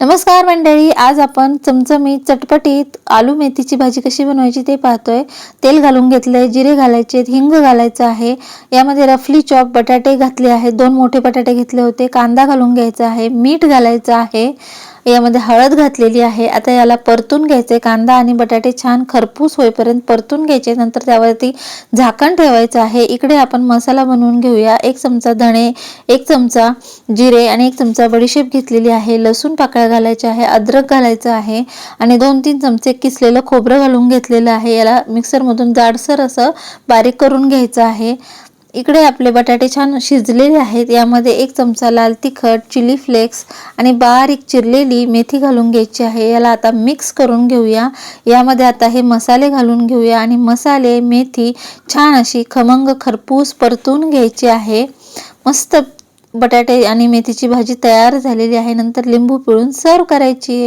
नमस्कार मंडळी आज आपण चमचमीत चटपटीत आलू मेथीची भाजी कशी बनवायची ते पाहतोय. तेल घालून घेतलंय जिरे घालायचे हिंग घालायचं आहे. यामध्ये रफली चॉप बटाटे घातले आहेत दोन मोठे बटाटे घेतले होते कांदा घालून घ्यायचा आहे मीठ घालायचं आहे. यामध्ये हळद घातलेली आहे. आता याला परतून घ्यायचे. कांदा आणि बटाटे छान खरपूस होईपर्यंत परतून घ्यायचे. नंतर त्यावरती झाकण ठेवायचं आहे. इकडे आपण मसाला बनवून घेऊया. एक चमचा धणे एक चमचा जिरे आणि एक चमचा बडीशेप घेतलेली आहे. लसूण पाकळ्या घालायच्या आहे. अद्रक घालायचं आहे. आणि दोन तीन चमचे किसलेलं खोबरं घालून घेतलेलं आहे. याला मिक्सरमधून जाडसर असं बारीक करून घ्यायचं आहे. इकडे आपले बटाटे छान शिजलेले आहेत. यामध्ये एक चमचा लाल तिखट चिली फ्लेक्स आणि बारीक चिरलेली मेथी घालून घ्यायची आहे. याला आता मिक्स करून घेऊया. यामध्ये आता हे मसाले घालून घेऊया आणि मसाले मेथी छान अशी खमंग खरपूस परतून घ्यायची आहे. मस्त बटाटे आणि मेथीची भाजी तयार झालेली आहे. नंतर लिंबू पिळून सर्व करायची आहे.